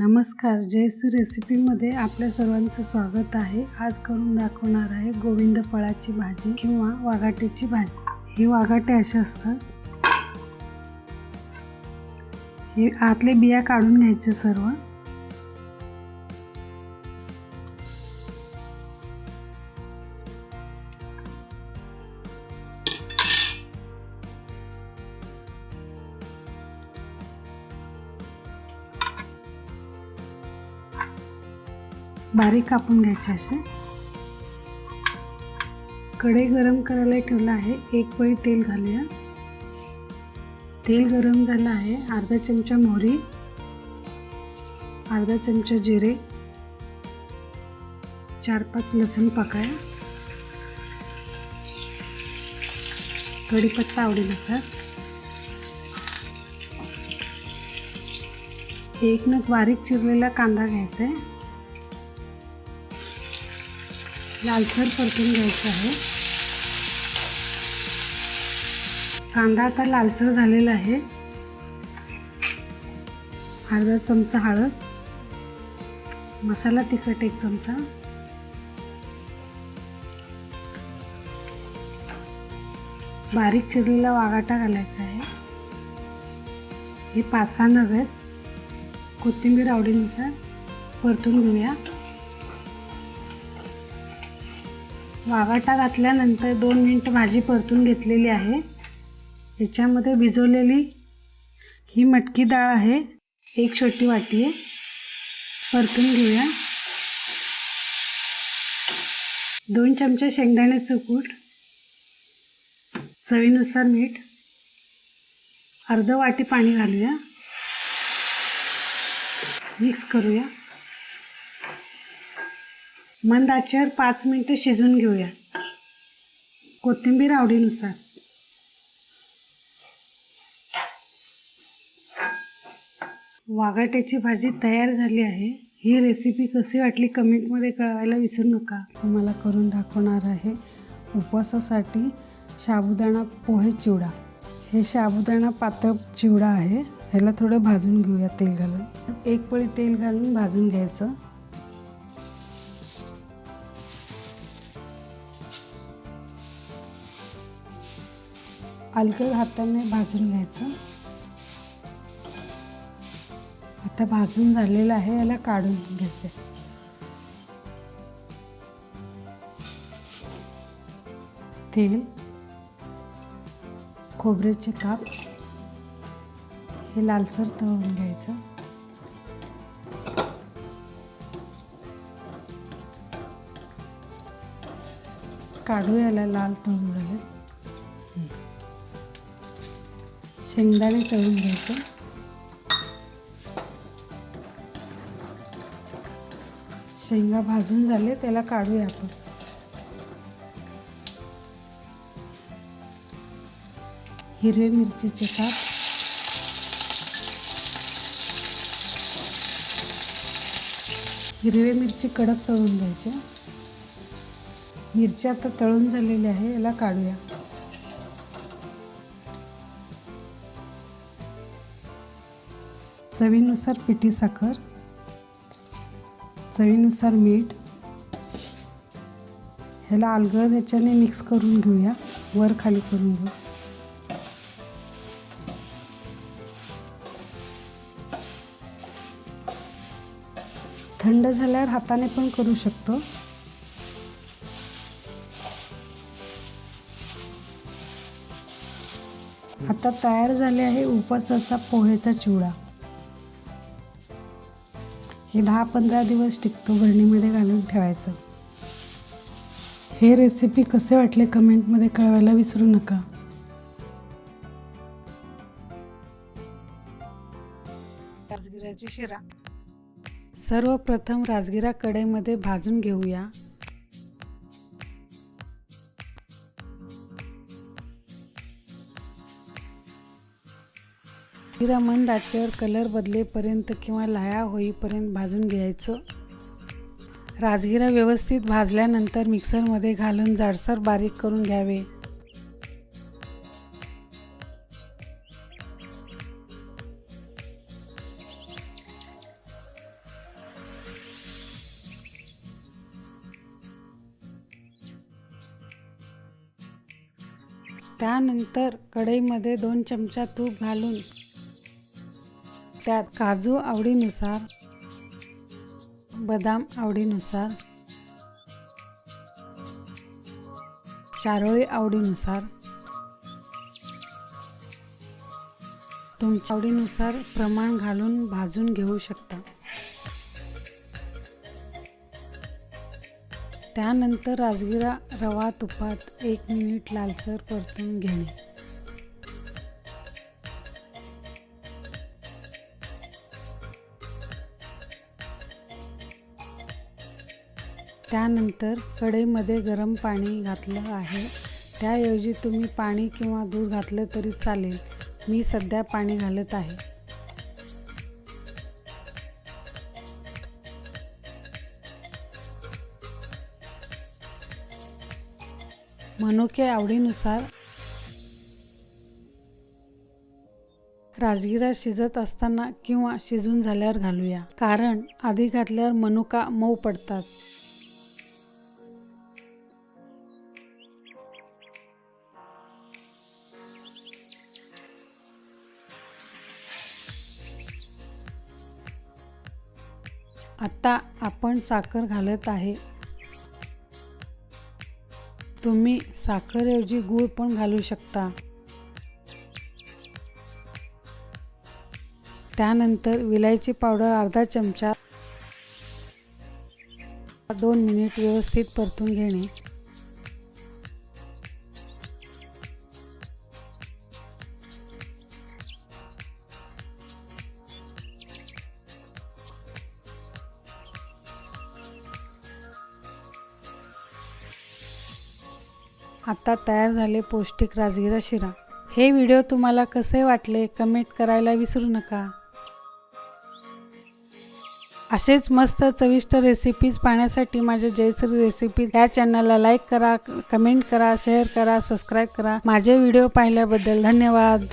नमस्कार जयश्री रेसिपीमध्ये आपल्या सर्वांचं स्वागत आहे. आज करून दाखवणार आहे गोविंद फळाची भाजी किंवा वाघाटीची भाजी. हे वाघाटे असे असतात. हे आतले बिया काढून घ्यायचे सर्व. बारीक कापून घ्यायचे असे. कढई गरम करायला ठेवलं आहे. एक पळी तेल घालूया. तेल गरम झालं आहे. अर्धा चमचा मोहरी. अर्धा चमचा जिरे. चार पाच लसूण पाकळ्या. कढीपत्ता आवडीनुसार एक नग बारीक चिरलेला कांदा घ्यायचा आहे. लालसर परतून घ्यायचं आहे. कांदा आता लालसर झालेला आहे. अर्धा चमचा हळद. मसाला तिखट एक चमचा. बारीक चिरलेला वागाटा घालायचा आहे. हे पाच सहा नगर कोथिंबीर आवडीनुसार परतून घेऊया. वाघाटा घातल्यानंतर दोन मिनटं भाजी परतून घेतलेली आहे. याच्यामध्ये भिजवलेली ही मटकी डाळ आहे. एक छोटी वाटी आहे. परतून घेऊया. दोन चमचे शेंगदाण्याचं कूट चवीनुसार मीठ अर्ध वाटी पाणी घालूया. मिक्स करूया. मंद आचेवर पाच मिनटं शिजून घेऊया. कोथिंबीर आवडीनुसार. वाघाट्याची भाजी तयार झाली आहे. ही रेसिपी कशी वाटली कमेंटमध्ये कळवायला विसरू नका. तुम्हाला करून दाखवणार आहे उपवासासाठी साबुदाणा पोहे चिवडा. हे साबुदाणा पातळ चिवडा आहे. ह्याला थोडं भाजून घेऊया तेल घालून. एक पळी तेल घालून भाजून घ्यायचं. अलगद हाताने भाजून घ्यायचं. आता भाजून झालेलं आहे याला काढून घ्यायचं. तेल खोबऱ्याचे काप हे लालसर तळून घ्यायचं. काढू याला लाल तळून झाले. शेंगदाणे तळून घ्यायचे. शेंगा भाजून झाले त्याला काढूया आपण. हिरवे मिरचीचे काप हिरवे मिरची कडक तळून घ्यायचे. मिरची आता तळून झालेली आहे याला काढूया. चवीनुसार पिठी साखर चवीनुसार मीठ. ह्याला अलगद ह्याच्याने मिक्स करून घेऊया. वर खाली करून घेऊ. थंड झाल्यावर हाताने पण करू शकतो. आता तयार झाले आहे उपासाचा पोहेचा चिवडा. हे दहा पंधरा दिवस टिकतो बरणीमध्ये घालून ठेवायचं. हे रेसिपी कसे वाटले कमेंटमध्ये कळवायला विसरू नका. राजगिराची शिरा. सर्वप्रथम राजगिरा कढईमध्ये भाजून घेऊया. रमण डाचेवर कलर बदलेपर्यंत किंवा लाया होईपर्यंत भाजून घ्यायचं. राजगिरा व्यवस्थित भाजल्यानंतर मिक्सरमध्ये घालून जाडसर बारीक करून घ्यावे. त्यानंतर कढईमध्ये दोन चमचा तूप घालून त्यात काजू आवडीनुसार बदाम आवडीनुसार चारोळी आवडीनुसार. तुमच्या आवडीनुसार प्रमाण घालून भाजून घेऊ शकता. त्यानंतर राजगिरा रवा तुपात एक मिनिट लालसर परतून घेणे. त्यानंतर कढईमध्ये गरम पाणी घातलं आहे. त्याऐवजी तुम्ही पाणी किंवा दूध घातलं तरी चालेल. मी सध्या पाणी घालत आहे. मनुके आवडीनुसार राजगिरा शिजत असताना किंवा शिजून झाल्यावर घालूया. कारण आधी घातल्यावर मनुका मऊ पडतात. आता आपण साखर घालत आहे. तुम्ही साखरऐवजी गूळ पण घालू शकता. त्यानंतर विलायची पावडर अर्धा चमचा दोन मिनिट व्यवस्थित परतून घेणे. आता तयार झाले पौष्टिक राजगिरा शिरा. हे व्हिडिओ तुम्हाला कसे वाटले कमेंट करायला विसरू नका. असेच मस्त चविष्ट रेसिपीज पाहण्यासाठी माझ्या जयश्री रेसिपी या चॅनलला लाईक करा कमेंट करा शेअर करा सबस्क्राईब करा. माझे व्हिडिओ पाहिल्याबद्दल धन्यवाद.